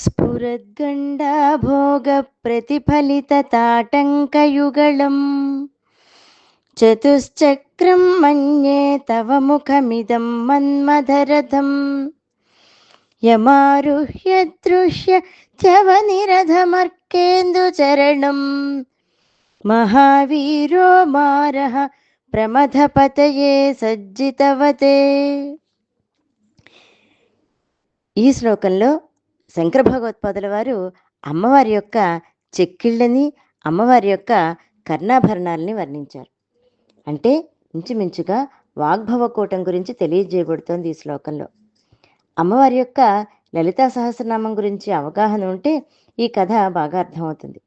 స్ఫురద్గండా భోగ ప్రతిఫలిత తాటంకయుగళం. చతుశ్చక్రం మన్యే తవ ముఖమిదం మన్మధరథం. యమారుహ్య దృశ్య చవనిరథమర్కేందుచరణం మహావీరో మారః ప్రమథపతయే సజ్జితవతే. ఈ శ్లోకంలో శంకర భగవత్పాదుల వారు అమ్మవారి యొక్క చెక్కిళ్ళని అమ్మవారి యొక్క కర్ణాభరణాలని వర్ణించారు. అంటే ఇంచుమించుగా వాగ్భవకూటం గురించి తెలియజేయబడుతోంది ఈ శ్లోకంలో. అమ్మవారి యొక్క లలితా సహస్రనామం గురించి అవగాహన ఉంటే ఈ కథ బాగా అర్థమవుతుంది.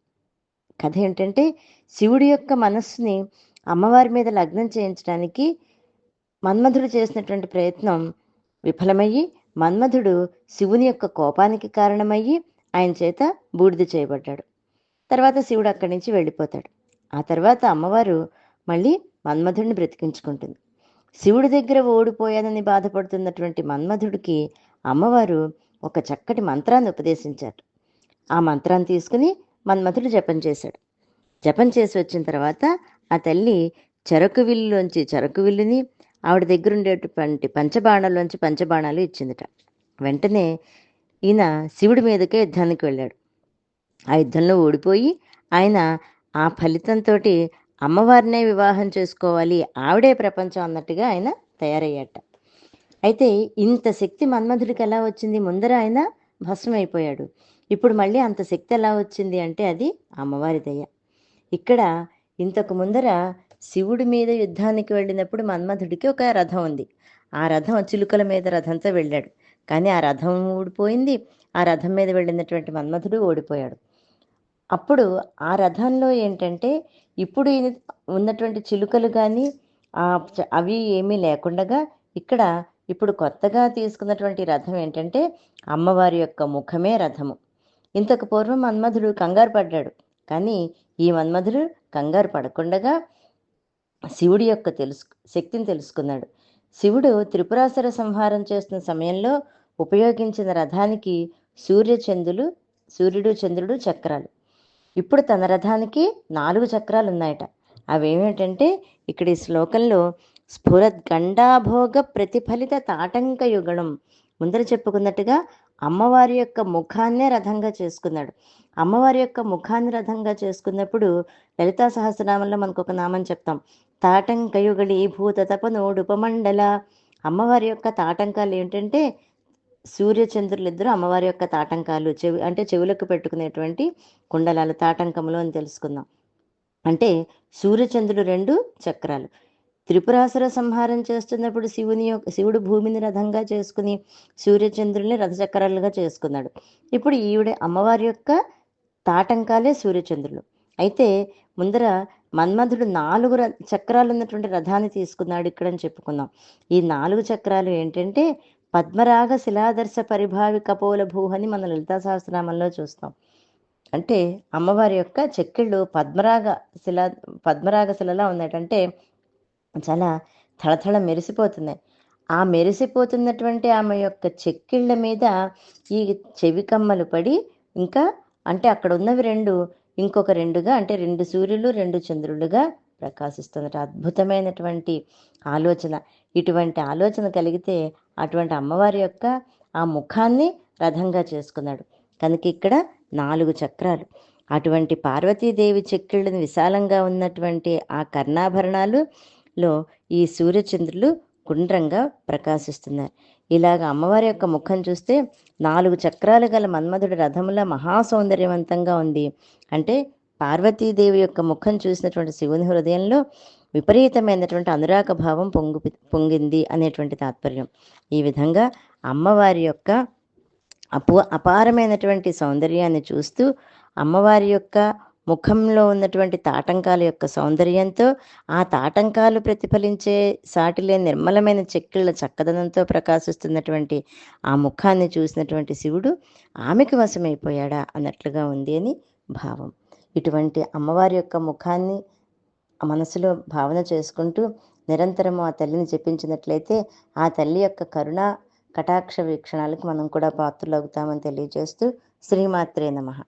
కథ ఏంటంటే శివుడి యొక్క మనస్సుని అమ్మవారి మీద లగ్నం చేయించడానికి మన్మధుడు చేసినటువంటి ప్రయత్నం విఫలమయ్యి మన్మధుడు శివుని యొక్క కోపానికి కారణమయ్యి ఆయన చేత బూడిద చేయబడ్డాడు. తర్వాత శివుడు అక్కడి నుంచి వెళ్ళిపోతాడు. ఆ తర్వాత అమ్మవారు మళ్ళీ మన్మధుడిని బ్రతికించుకుంటుంది. శివుడి దగ్గర ఓడిపోయానని బాధపడుతున్నటువంటి మన్మధుడికి అమ్మవారు ఒక చక్కటి మంత్రాన్ని ఉపదేశించారు. ఆ మంత్రాన్ని తీసుకుని మన్మధుడు జపం చేశాడు. జపం చేసి వచ్చిన తర్వాత ఆ తల్లి చెరకు విల్లులోంచి చెరకు విల్లుని ఆవిడ దగ్గర ఉండేటువంటి పంచబాణాల్లోంచి పంచబాణాలు ఇచ్చిందిట. వెంటనే ఈయన శివుడి మీదకే యుద్ధానికి వెళ్ళాడు. ఆ యుద్ధంలో ఓడిపోయి ఆయన ఆ ఫలితంతో అమ్మవారినే వివాహం చేసుకోవాలి ఆవిడే ప్రపంచం అన్నట్టుగా ఆయన తయారయ్యాట. అయితే ఇంత శక్తి మన్మధుడికి ఎలా వచ్చింది? ముందర ఆయన భస్మైపోయాడు ఇప్పుడు మళ్ళీ అంత శక్తి ఎలా వచ్చింది అంటే అది అమ్మవారి దయ. ఇక్కడ ఇంతకు ముందర శివుడి మీద యుద్ధానికి వెళ్ళినప్పుడు మన్మధుడికి ఒక రథం ఉంది. ఆ రథం చిలుకల మీద రథంతో వెళ్ళాడు. కానీ ఆ రథం ఊడిపోయింది. ఆ రథం మీద వెళ్ళినటువంటి మన్మధుడు ఓడిపోయాడు. అప్పుడు ఆ రథంలో ఏంటంటే ఇప్పుడు ఉన్నటువంటి చిలుకలు కానీ అవి ఏమీ లేకుండగా ఇక్కడ ఇప్పుడు కొత్తగా తీసుకున్నటువంటి రథం ఏంటంటే అమ్మవారి యొక్క ముఖమే రథము. ఇంతకు పూర్వం మన్మధుడు కంగారు పడ్డాడు. కానీ ఈ మన్మధుడు కంగారు పడకుండగా శివుడి యొక్క తెలుసు శక్తిని తెలుసుకున్నాడు. శివుడు త్రిపురాసుర సంహారం చేస్తున్న సమయంలో ఉపయోగించిన రథానికి సూర్యచంద్రులు సూర్యుడు చంద్రుడు చక్రాలు. ఇప్పుడు తన రథానికి నాలుగు చక్రాలు ఉన్నాయట. అవేమిటంటే ఇక్కడ ఈ శ్లోకంలో స్ఫురద్ గండాభోగ ప్రతిఫలిత తాటంక యుగణం ముందర చెప్పుకున్నట్టుగా అమ్మవారి యొక్క ముఖాన్నే రథంగా చేసుకున్నాడు. అమ్మవారి యొక్క ముఖాన్ని రథంగా చేసుకున్నప్పుడు లలితా సహస్రనామంలో మనకు ఒక నామం చెప్తాం. తాటంకయుగళి భూత తపనోడుపమండల. అమ్మవారి యొక్క తాటంకాలు ఏంటంటే సూర్యచంద్రులు ఇద్దరు అమ్మవారి యొక్క తాటంకాలు చెవి అంటే చెవులకు పెట్టుకునేటువంటి కుండలాలు తాటంకములు అని తెలుసుకుందాం. అంటే సూర్యచంద్రుడు రెండు చక్రాలు. త్రిపురాసుర సంహారం చేస్తున్నప్పుడు శివుని యొక్క శివుడు భూమిని రథంగా చేసుకుని సూర్యచంద్రుల్ని రథచక్రాలుగా చేసుకున్నాడు. ఇప్పుడు ఈవిడ అమ్మవారి యొక్క తాటంకాలే సూర్యచంద్రులు. అయితే ముందర మన్మధుడు నాలుగు చక్రాలు ఉన్నటువంటి రథాన్ని తీసుకున్నాడు ఇక్కడ అని చెప్పుకుందాం. ఈ నాలుగు చక్రాలు ఏంటంటే పద్మరాగ శిలాదర్శ పరిభావి కపోల భూహని మన లలితా సహస్రనామంలో చూస్తాం. అంటే అమ్మవారి యొక్క చెక్కిళ్ళు పద్మరాగ శిలా పద్మరాగ శిలలా ఉన్నాయంటే చాలా థళథళ మెరిసిపోతున్నాయి. ఆ మెరిసిపోతున్నటువంటి ఆమె యొక్క చెక్కిళ్ళ మీద ఈ చెవి కమ్మలు పడి ఇంకా అంటే అక్కడ ఉన్నవి రెండు ఇంకొక రెండుగా అంటే రెండు సూర్యులు రెండు చంద్రులుగా ప్రకాశిస్తున్నట్టు అద్భుతమైనటువంటి ఆలోచన. ఇటువంటి ఆలోచన కలిగితే అటువంటి అమ్మవారి యొక్క ఆ ముఖాన్ని రథంగా చేసుకున్నాడు. కనుక ఇక్కడ నాలుగు చక్రాలు. అటువంటి పార్వతీదేవి చెక్కిళ్ళని విశాలంగా ఉన్నటువంటి ఆ కర్ణాభరణాలు లో ఈ సూర్యచంద్రులు గుండ్రంగా ప్రకాశిస్తున్నారు. ఇలాగ అమ్మవారి యొక్క ముఖం చూస్తే నాలుగు చక్రాలు గల మన్మధుడి రథముల మహాసౌందర్యవంతంగా ఉంది. అంటే పార్వతీదేవి యొక్క ముఖం చూసినటువంటి శివుని హృదయంలో విపరీతమైనటువంటి అనురాగ భావం పొంగు పొంగింది అనేటువంటి తాత్పర్యం. ఈ విధంగా అమ్మవారి యొక్క అపు అపారమైనటువంటి సౌందర్యాన్ని చూస్తూ అమ్మవారి యొక్క ముఖంలో ఉన్నటువంటి తాటంకాల యొక్క సౌందర్యంతో ఆ తాటంకాలు ప్రతిఫలించే సాటిలే నిర్మలమైన చెక్కిళ్ళ చక్కదనంతో ప్రకాశిస్తున్నటువంటి ఆ ముఖాన్ని చూసినటువంటి శివుడు ఆమెకు వశమైపోయాడా అన్నట్లుగా ఉంది అని భావం. ఇటువంటి అమ్మవారి యొక్క ముఖాన్ని మనసులో భావన చేసుకుంటూ నిరంతరము ఆ తల్లిని జపించినట్లయితే ఆ తల్లి యొక్క కరుణ కటాక్ష వీక్షణాలకు మనం కూడా పాత్రలు అవుతామని తెలియజేస్తూ శ్రీమాత్రే నమః.